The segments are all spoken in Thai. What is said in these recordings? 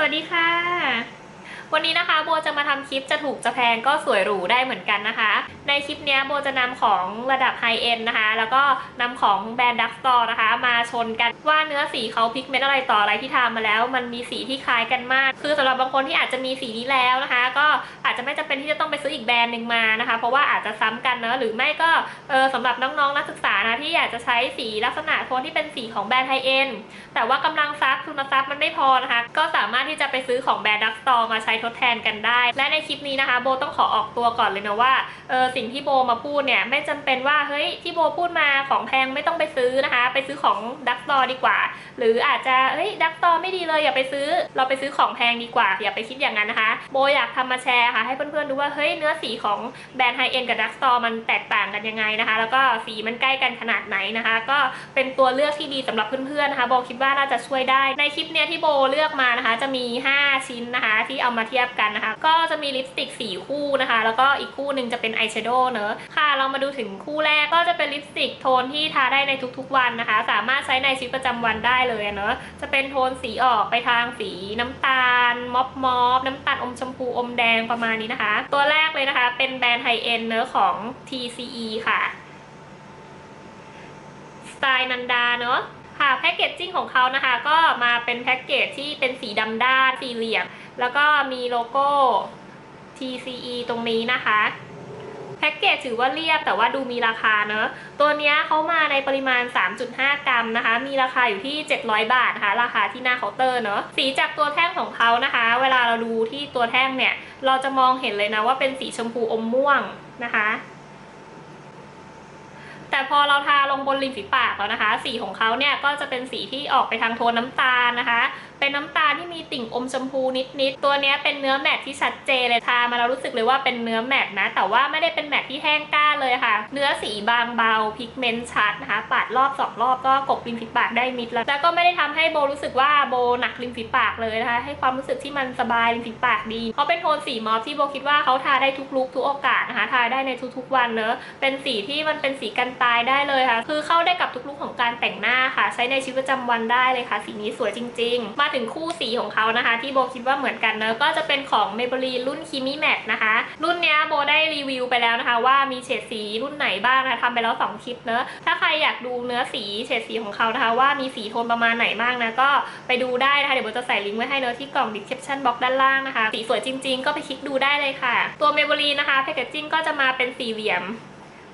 สวัสดีค่ะ วันนี้นะคะโบจะมาทำคลิปจะถูกจะแพงก็สวยหรูได้เหมือนกันนะคะ ในคลิปนี้โบจะนำของระดับไฮเอ็นนะคะ แล้วก็นำของแบรนด์ดักสตอร์นะคะ มาชนกันว่าเนื้อสีเขาพิกเมนต์อะไรต่ออะไรที่ทำมาแล้ว มันมีสีที่คล้ายกันมาก คือสำหรับบางคนที่อาจจะมีสีนี้แล้วนะคะ ก็อาจจะไม่จำเป็นที่จะต้องไปซื้ออีกแบรนด์หนึ่งมานะคะ เพราะว่าอาจจะซ้ำกันเนอะหรือไม่ก็เออสำหรับน้องๆนักศึกษานะที่อยากจะใช้สีลักษณะโทนที่เป็นสีของแบรนด์ไฮเอ็นแต่ว่ากำลังทรัพย์ทุนทรัพย์มันไม่พอนะคะ ก็สามารถที่จะไปซื้อของแบรนด์ดักสตอร์มาใช้ทดแทนกันได้ และในคลิปนี้นะคะโบต้องขอออกตัวก่อนเลยนะว่าเออสิ่งที่โบมาพูดเนี่ยไม่จำเป็นว่าเฮ้ยที่โบพูดมาของแพงไม่ต้องไปซื้อนะคะ ไปซื้อของดักตอดีกว่า หรืออาจจะเฮ้ยดักตอไม่ดีเลยอย่าไปซื้อ เราไปซื้อของแพงดีกว่า อย่าไปคิดอย่างนั้นนะคะ โบอยากทำมาแชร์ค่ะให้เพื่อนๆดูว่าเฮ้ยเนื้อสีของแบรนด์ไฮเอ็นกับดักตอมันแตกต่างกันยังไงนะคะ แล้วก็สีมันใกล้กันขนาดไหนนะคะ ก็เป็นตัวเลือกที่ดีสำหรับเพื่อนๆนะคะโบคิดว่าน่าจะช่วยได้ในคลิปเนี้ยที่โบเลือกมานะคะ จะมี 5 ชิ้นนะคะที่เอามาเทียบกันนะคะ ก็จะมีลิปสติก4คู่นะคะ แล้วก็อีกคู่หนึ่งจะเป็นอายแชโดว์เนอะค่ะ เรามาดูถึงคู่แรกก็จะเป็นลิปสติกโทนที่ทาได้ในทุกๆวันนะคะ สามารถใช้ในชีวิตประจำวันได้เลยเนอะจะเป็นโทนสีออกไปทางสีน้ำตาลม็อบม็อบน้ำตาลอมชมพูอมแดงประมาณนี้นะคะ ตัวแรกเลยนะคะ เป็นแบรนด์ไฮเอ็นเนอะของ TCE ค่ะสไตล์นันดาเนอะ ค่ะแพ็กเกจจิ้งของเขานะคะ ก็มาเป็นแพ็กเกจที่เป็นสีดำด้านสี่เหลี่ยม แล้วก็มีโลโก้ TCE ตรงนี้นะคะแพ็กเกจถือว่าเรียบแต่ว่าดูมีราคาเนอะตัวนี้เขามาในปริมาณ 3.5 กรัมนะคะ มีราคาอยู่ที่ 700 บาทนะคะ ราคาที่หน้าเคาน์เตอร์เนอะสีจากตัวแท่งของเขานะคะ เวลาเราดูที่ตัวแท่งเนี่ย เราจะมองเห็นเลยนะว่าเป็นสีชมพูอมม่วงนะคะ แต่พอเราทาลงบนริมฝีปากแล้วนะคะ สีของเขาเนี่ยก็จะเป็นสีที่ออกไปทางโทนน้ำตาลนะคะ เป็นน้ำตาลที่มีติ่งอมชมพูนิดๆ ตัวเนี้ยเป็นเนื้อแมทที่ชัดเจนเลยทามาแล้วรู้สึกเลยว่าเป็นเนื้อแมทนะ แต่ว่าไม่ได้เป็นแมทที่แห้งกล้าเลยค่ะ เนื้อสีบางเบาพิกเมนต์ชัดนะคะ ปาดรอบสองรอบก็กบริมฝีปากได้มิดแล้ว แล้วก็ไม่ได้ทำให้โบรู้สึกว่าโบหนักริมฝีปากเลยนะคะ ให้ความรู้สึกที่มันสบายริมฝีปากดีเขาเป็นโทนสีมอฟที่โบคิดว่าเขาทาได้ทุกลุกทุกโอกาสนะคะ ทาได้ในทุกๆวันเนอะ เป็นสีที่มันเป็นสีกันตายได้เลยค่ะ คือเข้าได้กับทุกลุกของการแต่งหน้าค่ะ ใช้ในชีวิตประจำวันได้เลยค่ะ สีนี้สวยจริง ๆมาถึงคู่สีของเขานะคะ ที่โบคิดว่าเหมือนกันเนอะก็จะเป็นของ Maybelline รุ่น Kimi Matte นะคะ รุ่นเนี้ยโบได้รีวิวไปแล้วนะคะ ว่ามีเฉดสีรุ่นไหนบ้างนะะทำไปแล้ว 2 คลิปเนอะถ้าใครอยากดูเนื้อสีเฉดสีของเขานะคะ ว่ามีสีโทนประมาณไหนบ้างนะก็ไปดูได้นะคะเดี๋ยวโบจะใส่ลิงก์ไว้ให้เนอะที่กล่อง description box ด้านล่างนะคะ สีสวยจริง ๆ ก็ไปคลิกดูได้เลยค่ะ ตัว Maybelline นะคะแพคเกจจิ้งก็จะมาเป็นสี่เหลี่ยม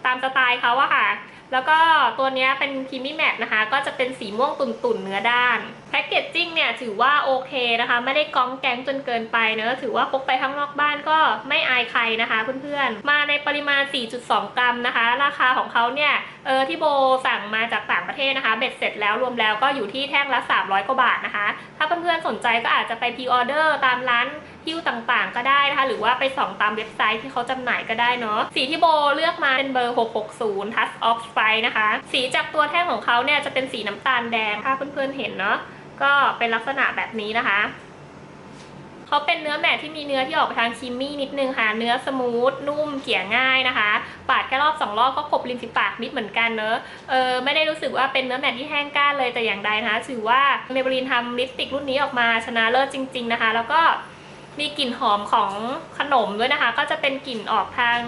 ตามสไตล์เขาอะค่ะ แล้วก็ตัวนี้เป็นพิมี่แมทนะคะ ก็จะเป็นสีม่วงตุ่นๆเนื้อด้านแพ็กเกจจิ้งเนี่ยถือว่าโอเคนะคะ ไม่ได้กองแกงจนเกินไปเนอะถือว่าพกไปข้างนอกบ้านก็ไม่อายใครนะคะเพื่อนๆ มาในปริมาณ 4.2 กรัมนะคะ ราคาของเขาเนี่ยเออที่โบสั่งมาจากต่างประเทศนะคะ เบ็ดเสร็จแล้วรวมแล้วก็อยู่ที่แท่งละ 300 กว่าบาทนะคะ ถ้าเพื่อนๆสนใจก็อาจจะไปพรีออเดอร์ตามร้านฮิ้วต่างๆ ก็ได้นะคะ หรือว่าไปส่องตามเว็บไซต์ที่เขาจำหน่ายก็ได้เนาะสีที่โบเลือกมาเป็นเบอร์ 660 Touch of Spice นะคะ สีจากตัวแท่งของเขาเนี่ยจะเป็นสีน้ำตาลแดงถ้าเพื่อนๆเห็นเนาะ ก็เป็นลักษณะแบบนี้นะคะเขาเป็นเนื้อแมทที่มีเนื้อที่ออกไปทางครีมมี่นิดนึงค่ะ เนื้อสมูทนุ่มเกลี่ยง่ายนะคะ ปาดแค่รอบสองรอบก็กบริมฝีปากมิดเหมือนกันเนอะเออไม่ได้รู้สึกว่าเป็นเนื้อแมทที่แห้งก้านเลยแต่อย่างใดนะคะถือว่าเมเบลินทำลิปสติกรุ่นนี้ออกมาชนะเลิศจริง ๆนะคะ แล้วก็มีกลิ่นหอมของขนมด้วยนะคะ ก็จะเป็นกลิ่นออกทาง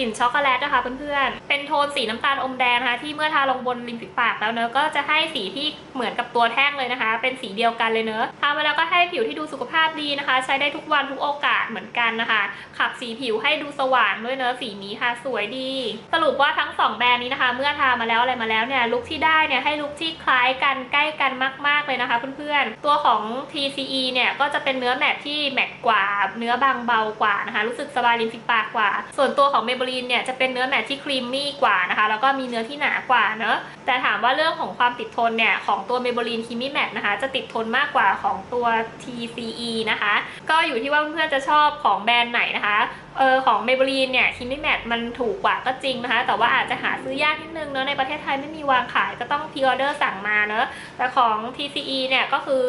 กลิ่นช็อกโกแลตนะคะเพื่อนๆ เป็นโทนสีน้ำตาลอมแดงนะคะที่เมื่อทาลงบนริมฝีปากแล้วเนอะก็จะให้สีที่เหมือนกับตัวแท่งเลยนะคะ เป็นสีเดียวกันเลยเนอะทามาแล้วก็ให้ผิวที่ดูสุขภาพดีนะคะ ใช้ได้ทุกวันทุกโอกาสเหมือนกันนะคะ ขับสีผิวให้ดูสว่างด้วยเนอะสีนี้ค่ะสวยดี สรุปว่าทั้งสองแบรนด์นี้นะคะ เมื่อทามาแล้วอะไรมาแล้วเนี่ยลุคที่ได้เนี่ยให้ลุคที่คล้ายกันใกล้กันมาก ๆเลยนะคะเพื่อนๆ ตัวของ TCE เนี่ยก็จะเป็นเนื้อแมทที่แมทกว่า เนื้อบางเบากว่านะคะ รู้สึกสบายริมฝีปากกว่า ส่วนตัวของ Maybelline เนี่ยจะเป็นเนื้อแมทที่ครีมมี่กว่านะคะ แล้วก็มีเนื้อที่หนากว่าเนอะแต่ถามว่าเรื่องของความติดทนเนี่ย ของตัวเมเบลีนคิมมี่แมทนะคะ จะติดทนมากกว่าของตัว TCE นะคะ ก็อยู่ที่ว่าเพื่อนๆจะชอบของแบรนด์ไหนนะคะเออของ Maybelline เนี่ย Creamy Matte มันถูกกว่าก็จริงนะคะ แต่ว่าอาจจะหาซื้อยากนิดนึงเนอะในประเทศไทยไม่มีวางขายก็ต้องพ r ออเดอร์สั่งมาเนอะแต่ของ TCE เนี่ยก็คือ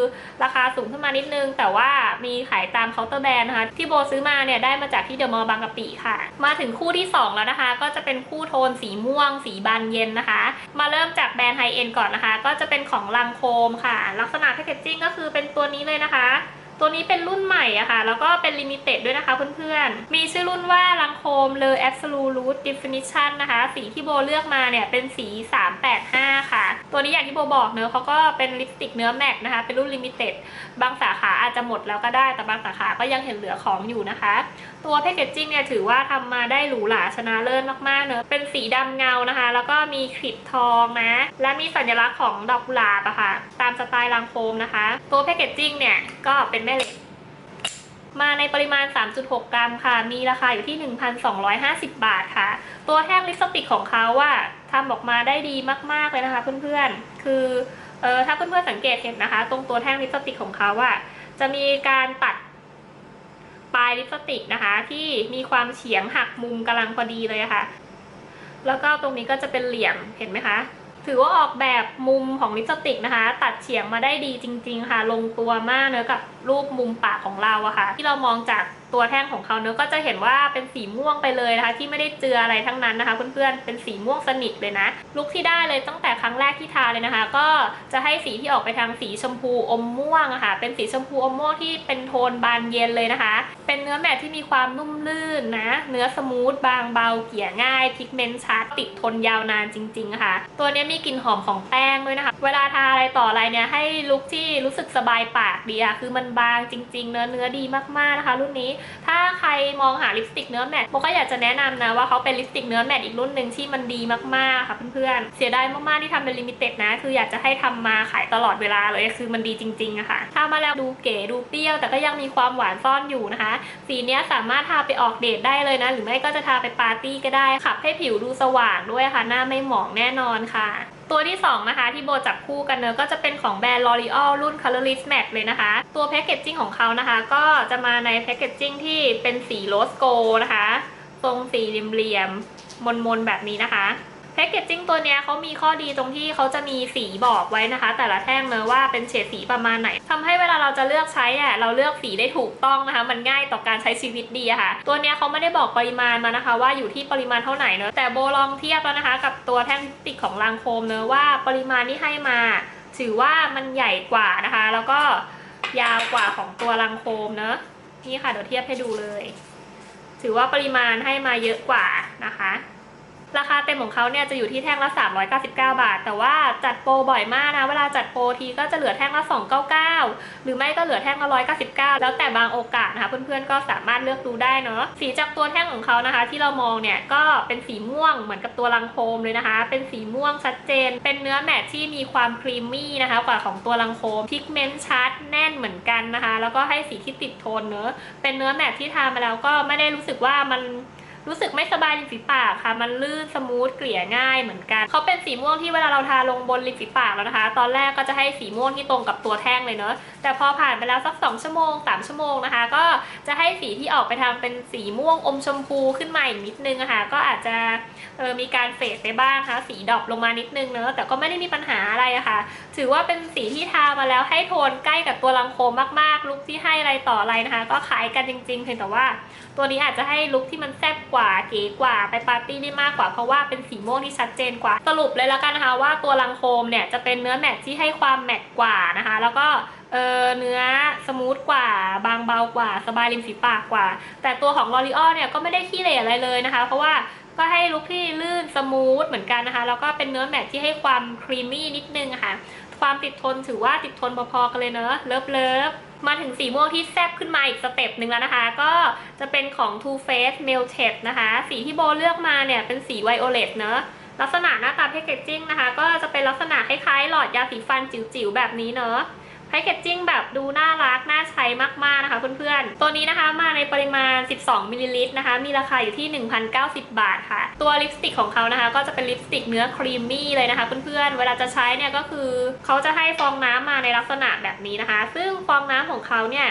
ราคาสูงขึ้นมานิดนึง แต่ว่ามีขายตามเคาน์เตอร์แบรนด์นะคะ ที่โบซื้อมาเนี่ยได้มาจากที่เดอะมอลล์บางกะปิค่ะ มาถึงคู่ที่ 2 แล้วนะคะ ก็จะเป็นคู่โทนสีม่วง สีบานเย็นนะคะ มาเริ่มจากแบรนด์ไฮเอ็นก่อนนะคะ ก็จะเป็นของลังโคมค่ะ ลักษณะแพคเกจจิ้งก็คือเป็นตัวนี้เลยนะคะ ตัวนี้เป็นรุ่นใหม่อะค่ะ แล้วก็เป็นลิมิเต็ดด้วยนะคะเพื่อนๆ มีชื่อรุ่นว่าลังโคมเลอ Absolute Definition นะคะ สีที่โบเลือกมาเนี่ยเป็นสี 385 ค่ะ ตัวนี้อย่างที่โบบอกเนอะเขาก็เป็นลิปสติกเนื้อแมตต์นะคะ เป็นรุ่นลิมิเต็ด บางสาขาอาจจะหมดแล้วก็ได้ แต่บางสาขาก็ยังเห็นเหลือของอยู่นะคะ ตัวแพคเกจจิ้งเนี่ยถือว่าทำมาได้หรูหราชนะเลิศมากๆเนอะเป็นสีดำเงานะคะ แล้วก็มีคลิปทองนะ และมีสัญลักษณ์ของดอกกุหลาบอะค่ะ ตามสไตล์ลังโฟมนะคะ ตัวแพคเกจจิ้งเนี่ยก็เป็นแม่เหล็ก มาในปริมาณ 3.6 กรัมค่ะ มีราคาอยู่ที่ 1,250 บาทค่ะ ตัวแท่งลิปสติกของเขาว่าทำออกมาได้ดีมาก ๆ เลยนะคะเพื่อนๆ คือเออถ้าเพื่อนๆสังเกตเห็นนะคะ ตรงตัวแท่งลิปสติกของเขาว่าจะมีการตัดปลายลิปสติกนะคะ ที่มีความเฉียงหักมุมกำลังพอดีเลยะค่ะ แล้วก็ตรงนี้ก็จะเป็นเหลี่ยมเห็นไหมคะ ถือว่าออกแบบมุมของลิปสติกนะคะ ตัดเฉียงมาได้ดีจริง ๆ ค่ะ ลงตัวมากเนื้อะกับรูปมุมปากของเราอะค่ะ ที่เรามองจาก ตัวแท่งของเขาเนื้อก็จะเห็นว่าเป็นสีม่วงไปเลยนะคะ ที่ไม่ได้เจืออะไรทั้งนั้นนะคะ เพื่อนๆเป็นสีม่วงสนิทเลยนะ ลุคที่ได้เลยตั้งแต่ครั้งแรกที่ทาเลยนะคะ ก็จะให้สีที่ออกไปทางสีชมพูอมม่วงอะค่ะเป็นสีชมพูอมม่วงที่เป็นโทนบานเย็นเลยนะคะ เป็นเนื้อแมทที่มีความนุ่มลื่นนะ เนื้อสมูทบางเบาเกี่ยง่ายพิกเมนต์ชัดติดทนยาวนานจริงๆค่ะ ตัวนี้มีกลิ่นหอมของแป้งด้วยนะคะ เวลาทาอะไรต่ออะไรเนี่ยให้ลุคที่รู้สึกสบายปากดีอะคือมันบางจริง ๆ เนื้อเนื้อดีมากๆนะคะ รุ่นนี้ถ้าใครมองหาลิปสติกเนื้อแมทโบก็อยากจะแนะนำนะว่าเขาเป็นลิปสติกเนื้อแมทอีกรุ่นหนึ่งที่มันดีมากๆค่ะเพื่อนๆ เสียดายมากๆที่ทำเป็นลิมิเต็ดนะ คืออยากจะให้ทำมาขายตลอดเวลาเลยคือมันดีจริงๆอะค่ะทามาแล้วดูเก๋ดูเปรี้ยว แต่ก็ยังมีความหวานซ่อนอยู่นะคะ สีเนี้ยสามารถทาไปออกเดทได้เลยนะ หรือไม่ก็จะทาไปปาร์ตี้ก็ได้ขับให้ผิวดูสว่างด้วยค่ะ หน้าไม่หมองแน่นอนค่ะ ตัวที่ 2 นะคะ ที่โบจับคู่กันเนอะก็จะเป็นของแบรนด์ L'Oreal รุ่น Colorless Matte เลยนะคะ ตัวแพคเกจจิ้งของเขานะคะ ก็จะมาในแพคเกจจิ้งที่เป็นสีโรสโกนะคะ ทรงสี่เหลี่ยมๆมนๆแบบนี้นะคะ แพคเกจจิ้งตัวเนี้ยเขามีข้อดีตรงที่เขาจะมีสีบอกไว้นะคะ แต่ละแท่งเนอะว่าเป็นเฉดสีประมาณไหนทำให้เวลาเราจะเลือกใช้อะเราเลือกสีได้ถูกต้องนะคะ มันง่ายต่อการใช้ชีวิตดีอะค่ะ ตัวเนี้ยเขาไม่ได้บอกปริมาณมานะคะ ว่าอยู่ที่ปริมาณเท่าไหร่เนอะแต่โบลองเทียบแล้วนะคะ กับตัวแท่งติกของลางโคมเนอะว่าปริมาณที่ให้มา ถือว่ามันใหญ่กว่านะคะ แล้วก็ยาวกว่าของตัวลังโคมเนอะนี่ค่ะเดี๋ยวเทียบให้ดูเลย ถือว่าปริมาณให้มาเยอะกว่านะคะ ราคาเต็มของเขาเนี่ยจะอยู่ที่แท่งละ 399 บาท แต่ว่าจัดโปรบ่อยมากนะ เวลาจัดโปรทีก็จะเหลือแท่งละ 299 หรือไม่ก็เหลือแท่งละ 199 แล้วแต่บางโอกาสนะคะเพื่อนๆก็สามารถเลือกดูได้เนาะ สีจากตัวแท่งของเขานะคะ ที่เรามองเนี่ยก็เป็นสีม่วงเหมือนกับตัวลังโคมเลยนะคะ เป็นสีม่วงชัดเจน เป็นเนื้อแมทที่มีความครีมมี่นะคะกว่าของตัวลังโคมพิกเมนต์ชัดแน่นเหมือนกันนะคะ แล้วก็ให้สีที่ติดโทนเนอะเป็นเนื้อแมทที่ทามาแล้วก็ไม่ได้รู้สึกว่ามัน รู้สึกไม่สบายริมฝีปากค่ะ มันลื่นสมูทเกลี่ยง่ายเหมือนกันเขาเป็นสีม่วงที่เวลาเราทาลงบนริมฝีปากแล้วนะคะ ตอนแรกก็จะให้สีม่วงที่ตรงกับตัวแท่งเลยเนอะแต่พอผ่านไปแล้วสัก 2 ชั่วโมง 3 ชั่วโมงนะคะ ก็จะให้สีที่ออกไปทาเป็นสีม่วงอมชมพูขึ้นมาอีกนิดนึงอะค่ะก็อาจจะออมีการเฟดไปบ้างคะสีดรอปลงมานิดนึงเนอะแต่ก็ไม่ได้มีปัญหาอะไรอะค่ะถือว่าเป็นสีที่ทามาแล้วให้โทนใกล้กับตัวลังโคมมากๆ ลุคที่ให้อะไรต่ออะไรนะคะ ก็คล้ายกันจริงๆ เพียงแต่ว่า ตัวนี้อาจจะให้ลุคที่มันแซ่บกว่าเก๋กว่าไปปาร์ตี้ได้มากกว่าเพราะว่าเป็นสีม่วงที่ชัดเจนกว่า สรุปเลยแล้วกันนะคะ ว่าตัวลังโคมเนี่ยจะเป็นเนื้อแมทที่ให้ความแมทกว่านะคะ แล้วก็เออเนื้อสมูทกว่า บางเบากว่า สบายริมฝีปากกว่า แต่ตัวของ L'Oreal เนี่ยก็ไม่ได้ขี้เหร่อะไรเลยนะคะ เพราะว่าก็ให้ลุคที่ลื่นสมูทเหมือนกันนะคะ แล้วก็เป็นเนื้อแมทที่ให้ความครีมมี่นิดนึงะค่ะ ความติดทนถือว่าติดทนพอๆกันเลยเนอะเลิฟเลิฟมาถึงสีม่วงที่แซบขึ้นมาอีกสเต็ปหนึ่งแล้วนะคะ ก็จะเป็นของ Too Faced Melted นะคะ สีที่โบเลือกมาเนี่ยเป็นสีไวโอเลตเนอะลักษณะหน้าตาแพคเกจจิ้งนะคะ ก็จะเป็นลักษณะคล้ายๆ หลอดยาสีฟันจิ๋วๆแบบนี้เนอะ แพคเกจจิ้งแบบดูน่ารัก น่าใช้มากๆนะคะเพื่อนๆ ตัวนี้นะคะมาในปริมาณ 12มิลลิลิตรนะคะ มีราคาอยู่ที่ 1,090 บาทค่ะ ตัวลิปสติกของเขานะคะ ก็จะเป็นลิปสติกเนื้อครีมมี่เลยนะคะเพื่อนๆ เวลาจะใช้เนี่ยก็คือเขาจะให้ฟองน้ำมาในลักษณะแบบนี้นะคะ ซึ่งฟองน้ำของเขาเนี่ย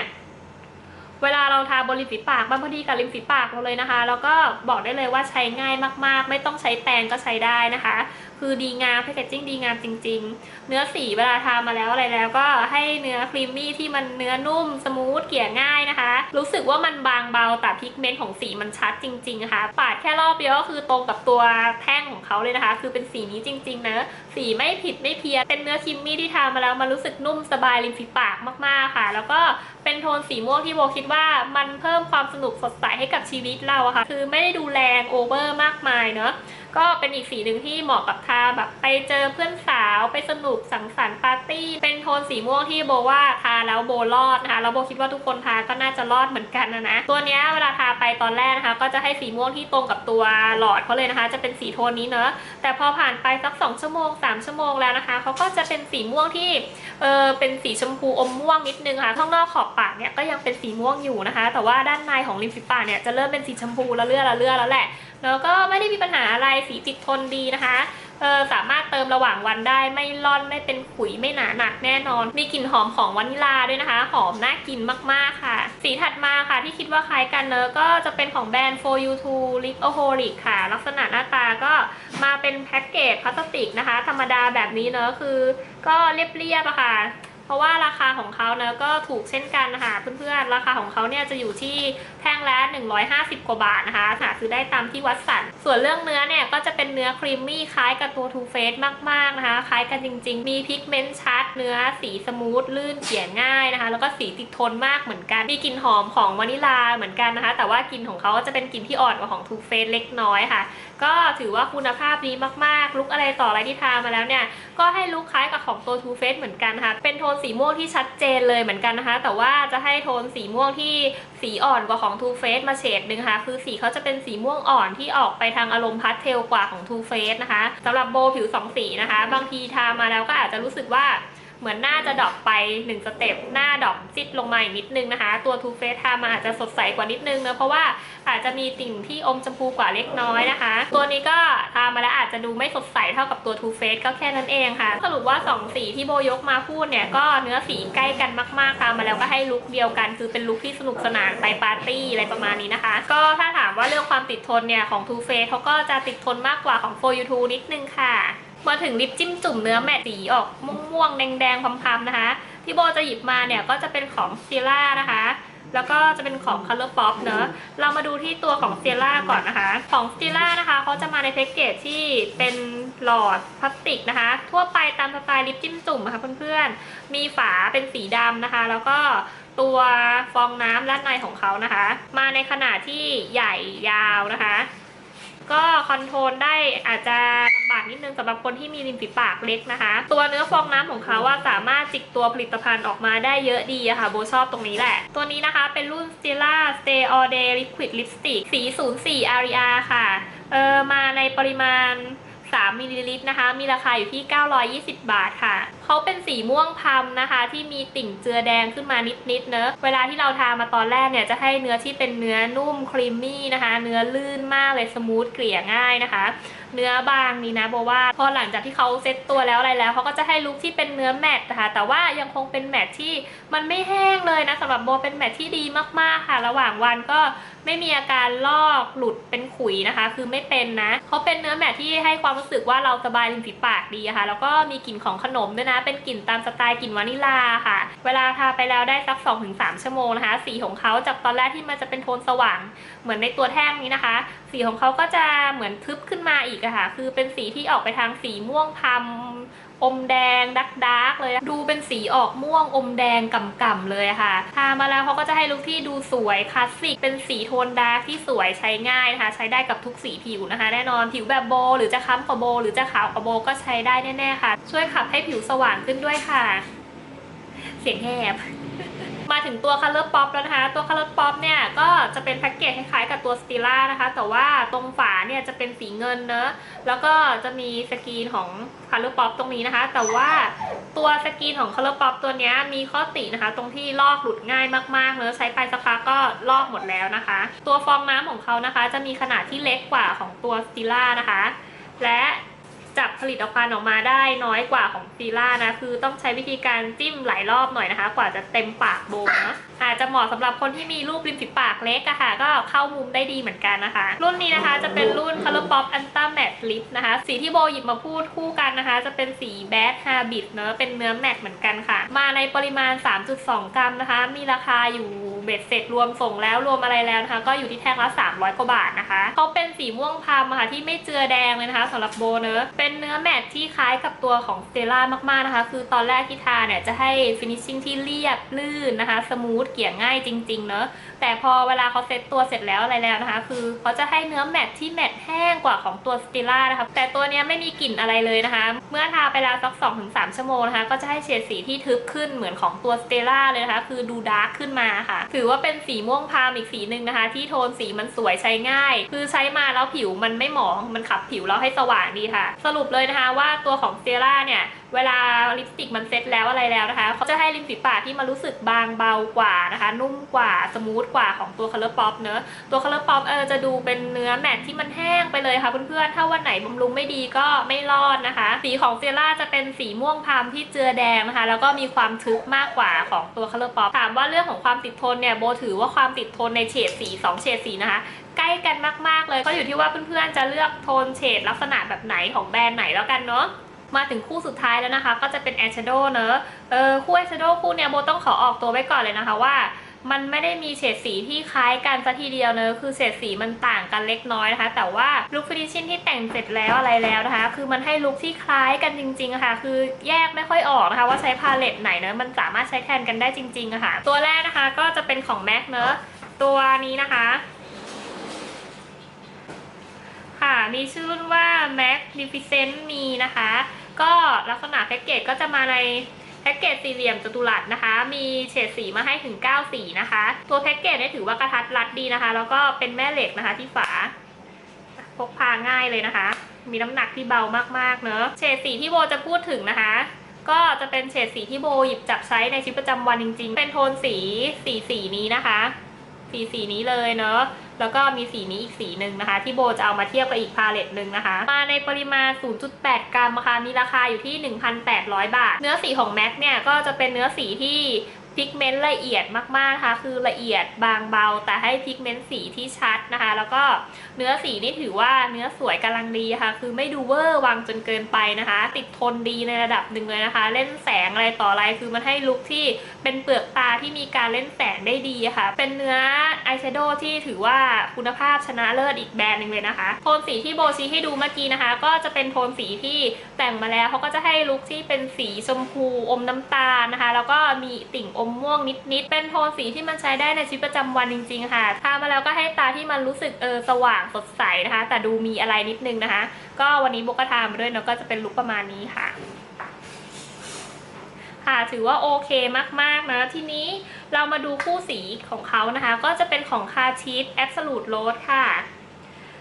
เวลาเราทาบนริมฝีปากมันพอดีกับริมฝีปากเราเลยนะคะ แล้วก็บอกได้เลยว่าใช้ง่ายมากๆ ไม่ต้องใช้แปรงก็ใช้ได้นะคะ คือดีงามแพคเกจจิ้งดีงามจริง ๆ เนื้อสีเวลาทามาแล้วอะไรแล้ว ก็ให้เนื้อครีมมี่ที่มันเนื้อนุ่มสมูทเกลี่ยง่ายนะคะ รู้สึกว่ามันบางเบาแต่พิกเมนต์ของสีมันชัดจริงๆนะคะปาดแค่รอบเดียวก็คือตรงกับตัวแท่งของเขาเลยนะคะ คือเป็นสีนี้จริง ๆ นะ สีไม่ผิดไม่เพี้ยนเป็นเนื้อครีมมี่ที่ทามาแล้วมันรู้สึกนุ่มสบายริมฝีปากมากๆค่ะ แล้วก็เป็นโทนสีม่วงที่โบคิดว่ามันเพิ่มความสนุกสดใสให้กับชีวิตเราอะค่ะ คือไม่ได้ดูแรงโอเวอร์มากมายเนาะ ก็เป็นอีกสีหนึ่งที่เหมาะกับทาแบบไปเจอเพื่อนสาวไปสนุกสังสรรค์ปาร์ตี้ เป็นโทนสีม่วงที่โบว่าทาแล้วโบรอดนะคะแล้วโบคิดว่าทุกคนทาก็น่าจะรอดเหมือนกันนะนะตัวนี้เวลาทาไปตอนแรกนะคะก็จะให้สีม่วงที่ตรงกับตัวหลอดเขาเลยนะคะ จะเป็นสีโทนนี้เนอะแต่พอผ่านไปสัก 2 ชั่วโมง 3 ชั่วโมงแล้วนะคะเขาก็จะเป็นสีม่วงที่เออเป็นสีชมพูอมม่วงนิดนึงค่ะข้างนอกขอบปากเนี่ยก็ยังเป็นสีม่วงอยู่นะคะ แต่ว่าด้านในของริมฝีปากเนี่ยจะเริ่มเป็นสีชมพูละเลื่อละเลื่อแล้วแหละ แล้วก็ไม่ได้มีปัญหาอะไรสีติดทนดีนะคะเออสามารถเติมระหว่างวันได้ไม่ร่อนไม่เป็นขุยไม่หนาหนักแน่นอน มีกลิ่นหอมของวานิลาด้วยนะคะ หอมน่ากินมากๆค่ะ สีถัดมาค่ะที่คิดว่าคล้ายกันเนอะก็จะเป็นของแบรนด์ 4U2 Lipoholic ค่ะ ลักษณะหน้าตาก็มาเป็นแพ็กเกจพลาสติกนะคะ ธรรมดาแบบนี้เนอะคือ ก็เรียบๆอะค่ะ ราะว่าราคาของเขาเนอะก็ถูกเช่นกันนะคะเพื่อนๆราคาของเขาเนี่ยจะอยู่ที่แท่งละ 150 กว่าบาทนะคะหาซื้อได้ตามที่วัดสันส่วนเรื่องเนื้อเนี่ยก็จะเป็นเนื้อครีมมี่คล้ายกับตัว Too Faced มากๆนะคะ คล้ายกันจริง ๆ มีพิกเมนต์ชัด เนื้อสีสมูทลื่นเขียนง่ายนะคะ แล้วก็สีติดทนมากเหมือนกัน มีกลิ่นหอมของวานิลาเหมือนกันนะคะ แต่ว่ากลิ่นของเขาจะเป็นกลิ่นที่อ่อนกว่าของ Too Faced เล็กน้อยค่ะ ก็ถือว่าคุณภาพดีมากๆ ลุกอะไรต่ออะไรที่ทามาแล้วเนี่ย ก็ให้ลุคคล้ายกับของตัว Too Faced เหมือนกันนะคะเป็นโทนสีม่วงที่ชัดเจนเลยเหมือนกันนะคะ แต่ว่าจะให้โทนสีม่วงที่สีอ่อนกว่าของ Too Faced มาเฉดหนึ่งค่ะ คือสีเขาจะเป็นสีม่วงอ่อนที่ออกไปทางอารมณ์พาสเทลกว่าของ Too Faced นะคะสำหรับโบผิวสองสีนะคะ บางทีทามาแล้วก็อาจจะรู้สึกว่า เหมือนหน้าจะดรอปไป1สเต็ปหน้าดรอปซิดลงมาอีกนิดนึงนะคะ ตัว Too Faced ทามาอาจจะสดใสกว่านิดนึงนะเพราะว่าอาจจะมีติ่งที่อมชมพูกว่าเล็กน้อยนะคะ ตัวนี้ก็ทามาแล้วอาจจะดูไม่สดใสเท่ากับตัว Too Faced ก็แค่นั้นเองค่ะ สรุปว่า 2 สีที่โบยกมาพูดเนี่ยก็เนื้อสีใกล้กันมากๆทามาแล้วก็ให้ลุคเดียวกัน คือเป็นลุคที่สนุกสนานไปปาร์ตี้อะไรประมาณนี้นะคะ ก็ถ้าถามว่าเรื่องความติดทนเนี่ยของ Too Faced เขาก็จะติดทนมากกว่าของ 4U2 นิดนึงค่ะ มาถึงลิปจิ้มจุ่มเนื้อแมตสีออกม่วงๆแดงๆพำๆนะคะ ที่โบจะหยิบมาเนี่ยก็จะเป็นของ s t ล่านะคะ แล้วก็จะเป็นของ Color Pop เนอะเรามาดูที่ตัวของ s t ล่าก่อนนะคะ ของ s t ล่านะคะเขาจะมาในแพ็กเกจที่เป็นหลอดพลาสติกนะคะ ทั่วไปตามสไตล์ลิปจิ้มจุ่มนะคะเพื่อนๆ มีฝาเป็นสีดำนะคะ แล้วก็ตัวฟองน้ำด้านในของเขานะคะ มาในขนาดที่ใหญ่ยาวนะคะ ก็คอนโทรลได้อาจจะลำบากนิดนึงสำหรับคนที่มีริมฝีปากเล็กนะคะ ตัวเนื้อฟองน้ำของเขาว่าสามารถจิกตัวผลิตภัณฑ์ออกมาได้เยอะดีอะค่ะ โบชอบตรงนี้แหละ ตัวนี้นะคะเป็นรุ่น Stella Stay All Day Liquid Lipstick สี 04 Aria ค่ะ เออมาในปริมาณ 3มิลลิลิตรนะคะ มีราคาอยู่ที่ 920 บาทค่ะ เขาเป็นสีม่วงพำนะคะ ที่มีติ่งเจือแดงขึ้นมานิดๆเนอะเวลาที่เราทามาตอนแรกเนี่ยจะให้เนื้อที่เป็นเนื้อนุ่มครีมมี่นะคะ เนื้อลื่นมากเลยสมูทเกลี่ยง่ายนะคะ เนื้อบางนี่นะโบว่าพอหลังจากที่เขาเซ็ตตัวแล้วอะไรแล้วเขาก็จะให้ลุคที่เป็นเนื้อแมตต์นะคะแต่ว่ายังคงเป็นแมตต์ที่มันไม่แห้งเลยนะสำหรับโบเป็นแมตต์ที่ดีมากๆค่ะ ระหว่างวันก็ไม่มีอาการลอกหลุดเป็นขุยนะคะ คือไม่เป็นนะเขาเป็นเนื้อแมตต์ที่ให้ความรู้สึกว่าเราสบายริมฝีปากดีะค่ะแล้วก็มีกลิ่นของขนมด้วยนะเป็นกลิ่นตามสไตล์กลิ่นวานิลาค่ะ เวลาทาไปแล้วได้สัก 2-3 ชั่วโมงนะคะ สีของเขาจากตอนแรกที่มันจะเป็นโทนสว่าง เหมือนในตัวแท่งนี้นะคะ สีของเขาก็จะเหมือนทึบขึ้นมาอีกอะค่ะ คือเป็นสีที่ออกไปทางสีม่วงพำ อมแดงดักดักเลยดูเป็นสีออกม่วงอมแดงก่ำๆเลยค่ะทามาแล้วเขาก็จะให้ลุคที่ดูสวยคลาสสิกเป็นสีโทนดาร์กที่สวยใช้ง่ายนะคะ ใช้ได้กับทุกสีผิวนะคะ แน่นอนผิวแบบโบ หรือจะค้ำกว่าโบ หรือจะขาวกว่าโบก็ใช้ได้แน่ๆค่ะ ช่วยขับให้ผิวสว่างขึ้นด้วยค่ะ เสียงแหบ มาถึงตัว Color Pop แล้วนะคะ ตัว Color Pop เนี่ยก็จะเป็นแพ็กเกจคล้ายๆกับตัว Stila นะคะ แต่ว่าตรงฝาเนี่ยจะเป็นสีเงินเนอะแล้วก็จะมีสกรีนของ Color Pop ตรงนี้นะคะ แต่ว่าตัวสกรีนของ Color Pop ตัวนี้มีข้อตินะคะ ตรงที่ลอกหลุดง่ายมากๆเนอะใช้ไปสักพักก็ลอกหมดแล้วนะคะ ตัวฟองน้ำของเขานะคะ จะมีขนาดที่เล็กกว่าของตัว Stila นะคะ และ จับผลิตภัณฑ์ออกมาได้น้อยกว่าของซีล่านะ คือต้องใช้วิธีการจิ้มหลายรอบหน่อยนะคะ กว่าจะเต็มปากโบนะอาจจะเหมาะสำหรับคนที่มีรูปริมฝีปากเล็กอะค่ะ ก็เข้ามุมได้ดีเหมือนกันนะคะ รุ่นนี้นะคะจะเป็นรุ่น Color Pop Ultra Matte Lip นะคะ สีที่โบหยิบมาพูดคู่กันนะคะ จะเป็นสี Bad Habit เนอะเป็นเนื้อแมตต์เหมือนกันค่ะ มาในปริมาณ 3.2 กรัมนะคะ มีราคาอยู่เบ็ดเสร็จรวมส่งแล้วรวมอะไรแล้วนะคะ ก็อยู่ที่แท่งละ 300กว่าบาทนะคะเขาเป็นสีม่วงพามอะค่ะที่ไม่เจือแดงเลยนะคะสำหรับโบเนอะเป็นเนื้อแมตที่คล้ายกับตัวของสเตล่ามากๆนะคะ คือตอนแรกที่ทาเนี่ยจะให้ฟินิชชิ่งที่เรียบลื่นนะคะ สมูทเกี่ยง่ายจริงๆเนอะแต่พอเวลาเขาเซ็ตตัวเสร็จแล้วอะไรแล้วนะคะ คือเขาจะให้เนื้อแมตที่แมตแห้งกว่าของตัวสเตล่านะคะแต่ตัวเนี้ยไม่มีกลิ่นอะไรเลยนะคะ เมื่อทาไปแล้วสัก 2-3 ชั่วโมงนะคะ ก็จะให้เฉดสีที่ทึบขึ้นเหมือนของตัวสเตล่าเลยนะคะ คือดูดาร์กขึ้นมาค่ะถือว่าเป็นสีม่วงพามอีกสีหนึ่งนะคะ ที่โทนสีมันสวยใช้ง่าย คือใช้มาแล้วผิวมันไม่หมองมันขับผิวแล้วให้สว่างดีค่ะ สรุปเลยนะคะว่าตัวของเซร่าเนี่ย เวลาลิปสติกมันเซ็ตแล้วอะไรแล้วนะคะเขาจะให้ริมฝีปากที่มันรู้สึกบางเบากว่านะคะ นุ่มกว่าสมูทกว่าของตัว Color Pop เนอะตัว Color Pop เออจะดูเป็นเนื้อแมตต์ที่มันแห้งไปเลยค่ะเพื่อนๆถ้าวันไหนบำรุงไม่ดีก็ไม่รอดนะคะ สีของเซล่าจะเป็นสีม่วงพามที่เจือแดงนะคะ แล้วก็มีความทึบมากกว่าของตัว Color Pop ถามว่าเรื่องของความติดทนเนี่ยโบถือว่าความติดทนในเฉดสีสองเฉดสีนะคะใกล้กันมากๆเลยก็อยู่ที่ว่าเพื่อนๆจะเลือกโทนเฉดลักษณะแบบไหนของแบรนด์ไหนแล้วกันเนาะ มาถึงคู่สุดท้ายแล้วนะคะ ก็จะเป็น eyeshadow เนอะเออคู่ eyeshadow คู่เนี้ยโบต้องขอออกตัวไว้ก่อนเลยนะคะว่ามันไม่ได้มีเฉดสีที่คล้ายกันซะทีเดียวเนอะคือเฉดสีมันต่างกันเล็กน้อยนะคะ แต่ว่าลุคฟินิชชิ่งที่แต่งเสร็จแล้วอะไรแล้วนะคะ คือมันให้ลุคที่คล้ายกันจริงๆะค่ะ คือแยกไม่ค่อยออกนะคะ ว่าใช้พาเลตไหนเนอะมันสามารถใช้แทนกันได้จริงๆะค่ะ ตัวแรกนะคะก็จะเป็นของ MAC เนอะตัวนี้นะคะ ค่ะมีชื่อรุ่นว่า Magnificent มีนะคะ ก็ลักษณะแพ็กเกจก็จะมาในแพ็กเกจสี่เหลี่ยมจัตุรัสนะคะ มีเฉดสีมาให้ถึง 9 สีนะคะ ตัวแพ็กเกจเนี่ยถือว่ากระทัดรัดดีนะคะ แล้วก็เป็นแม่เหล็กนะคะที่ฝา พกพาง่ายเลยนะคะ มีน้ำหนักที่เบามากๆเนอะเฉดสีที่โบจะพูดถึงนะคะ ก็จะเป็นเฉดสีที่โบหยิบจับใช้ในชีวิตประจำวันจริง ๆ เป็นโทนสีสีสีนี้นะคะ สีสีนี้เลยเนอะ แล้วก็มีสีนี้อีกสีหนึ่งนะคะ ที่โบจะเอามาเทียบกับอีกพาเลตหนึ่งนะคะ มาในปริมาณ 0.8 กรัมค่ะมีราคาอยู่ที่ 1,800 บาท เนื้อสีของแม็กเนี่ยก็จะเป็นเนื้อสีที่ พิกเมนต์ละเอียดมากๆนะคะคือละเอียดบางเบา แต่ให้พิกเมนต์สีที่ชัดนะคะ แล้วก็เนื้อสีนี่ถือว่าเนื้อสวยกำลังดีค่ะ คือไม่ดูเวอร์วังจนเกินไปนะคะ ติดทนดีในระดับหนึ่งเลยนะคะ เล่นแสงอะไรต่ออะไรคือมันให้ลุคที่เป็นเปลือกตาที่มีการเล่นแสงได้ดีค่ะ เป็นเนื้ออายแชโดว์ที่ถือว่าคุณภาพชนะเลิศอีกแบรนด์หนึ่งเลยนะคะ โทนสีที่โบชี้ให้ดูเมื่อกี้นะคะ ก็จะเป็นโทนสีที่แต่งมาแล้วเขาก็จะให้ลุคที่เป็นสีชมพูอมน้ำตาลนะคะ แล้วก็มีติ่งออมม่วงนิดๆ เป็นโทนสีที่มันใช้ได้ในชีวิตประจำวันจริง ๆ ค่ะ ทามาแล้วก็ให้ตาที่มันรู้สึกเออสว่างสดใสนะคะ แต่ดูมีอะไรนิดนึงนะคะ ก็วันนี้โบก็ทามาด้วยเนาะก็จะเป็นลุคประมาณนี้ค่ะค่ะถือว่าโอเคมากๆนะทีนี้เรามาดูคู่สีของเขานะคะ ก็จะเป็นของคาชีส Absolute Rose ค่ะ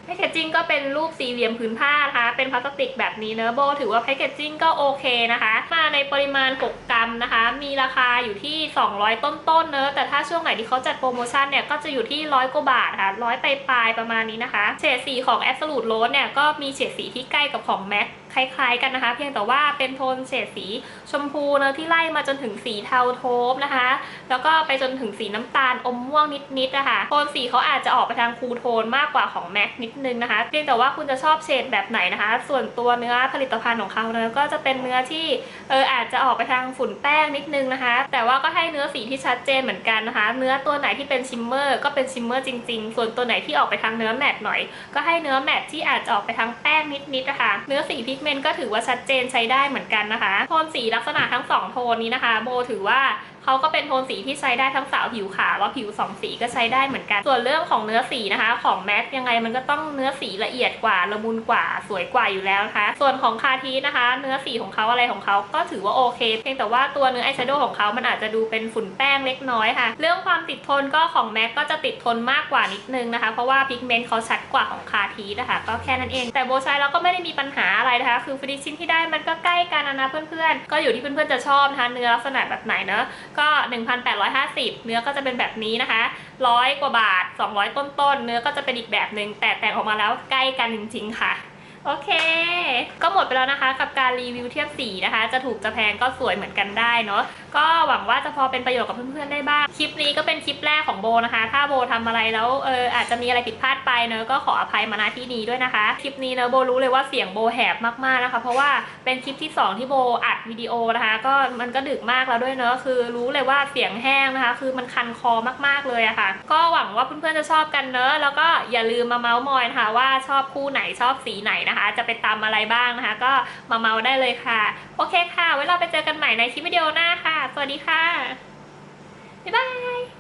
แพคเกจจิ้งก็เป็นรูปสี่เหลี่ยมผืนผ้านะคะ เป็นพลาสติกแบบนี้เนอะโบถือว่าแพคเกจจิ้งก็โอเคนะคะ มาในปริมาณ 6 กรัมนะคะ มีราคาอยู่ที่ 200 ต้นๆเนอะแต่ถ้าช่วงไหนที่เขาจัดโปรโมชั่นเนี่ย ก็จะอยู่ที่ 100 กว่าบาทค่ะร้อยปลายๆประมาณนี้นะคะ เฉดสีของ Absolute Rose เนี่ยก็มีเฉดสีที่ใกล้กับของ MAC คล้ายๆกันนะคะ เพียงแต่ว่าเป็นโทนเฉดสีชมพูเนอะที่ไล่มาจนถึงสีเทาโทปนะคะ แล้วก็ไปจนถึงสีน้ำตาลอมม่วงนิดๆนะคะโทนสีเขาอาจจะออกไปทางคูโทนมากกว่าของแม็กนิดนึงนะคะ เพียงแต่ว่าคุณจะชอบเฉดแบบไหนนะคะ ส่วนตัวเนื้อผลิตภัณฑ์ของเขาเนอะก็จะเป็นเนื้อที่เอออาจจะออกไปทางฝุ่นแป้งนิดนึงนะคะ แต่ว่าก็ให้เนื้อสีที่ชัดเจนเหมือนกันนะคะ เนื้อตัวไหนที่เป็นชิมเมอร์ก็เป็นชิมเมอร์จริงๆ ส่วนตัวไหนที่ออกไปทางเนื้อแมตต์หน่อย ก็ให้เนื้อแมตต์ที่อาจจะออกไปทางแป้งนิดๆนะคะ เนื้อสีพิกเมนต์ก็ถือว่าชัดเจนใช้ได้เหมือนกันนะคะ โทนสีลักษณะทั้งสองโทนนี้นะคะ โบถือว่า เขาก็เป็นโทนสีที่ใช้ได้ทั้งสาวผิวขาวแล้วผิวสองสีก็ใช้ได้เหมือนกัน ส่วนเรื่องของเนื้อสีนะคะ ของแม็กยังไงมันก็ต้องเนื้อสีละเอียดกว่าละมุนกว่าสวยกว่าอยู่แล้วนะคะ ส่วนของคาทีนะคะ เนื้อสีของเขาอะไรของเขาก็ถือว่าโอเค เพียงแต่ว่าตัวเนื้ออายแชโดว์ของเขามันอาจจะดูเป็นฝุ่นแป้งเล็กน้อยค่ะ เรื่องความติดทนก็ของแม็กก็จะติดทนมากกว่านิดนึงนะคะ เพราะว่าพิกเมนต์เขาชัดกว่าของคาทีนะคะ ก็แค่นั้นเอง แต่โบใช้แล้วก็ไม่ได้มีปัญหาอะไรนะคะ คือฟินิชชิ่งที่ได้มันก็ใกล้กันนะนะเพื่อนๆ ก็อยู่ที่เพื่อนๆจะชอบนะคะเนื้อลักษณะแบบไหนเนอะก็ 1,850 เนื้อก็จะเป็นแบบนี้นะคะร้อยกว่าบาท 200 ต้นๆ เนื้อก็จะเป็นอีกแบบหนึ่งแต่แต่งออกมาแล้วใกล้กันจริงๆค่ะ โอเค ก็หมดไปแล้วนะคะกับการรีวิวเทียบสีนะคะ จะถูกจะแพงก็สวยเหมือนกันได้เนาะก็หวังว่าจะพอเป็นประโยชน์กับเพื่อนๆได้บ้าง คลิปนี้ก็เป็นคลิปแรกของโบนะคะ ถ้าโบทำอะไรแล้วเอออาจจะมีอะไรผิดพลาดไปเนอะก็ขออภัยมาณที่นี้ด้วยนะคะ คลิปนี้เนอะโบรู้เลยว่าเสียงโบแหบมากๆนะคะ เพราะว่าเป็นคลิปที่สองที่โบอัดวิดีโอนะคะ ก็มันก็ดึกมากแล้วด้วยเนอะคือรู้เลยว่าเสียงแห้งนะคะ คือมันคันคอมากๆเลยอะค่ะ ก็หวังว่าเพื่อนๆจะชอบกันเนอะแล้วก็อย่าลืมมาเมาส์มอยนะคะว่าชอบคู่ไหนชอบสีไหนนะคะะ จะไปตามอะไรบ้างนะคะ ก็มาเมาได้เลยค่ะ โอเคค่ะ ไว้เราไปเจอกันใหม่ในคลิปวิดีโอหน้าค่ะ สวัสดีค่ะ บ๊ายบาย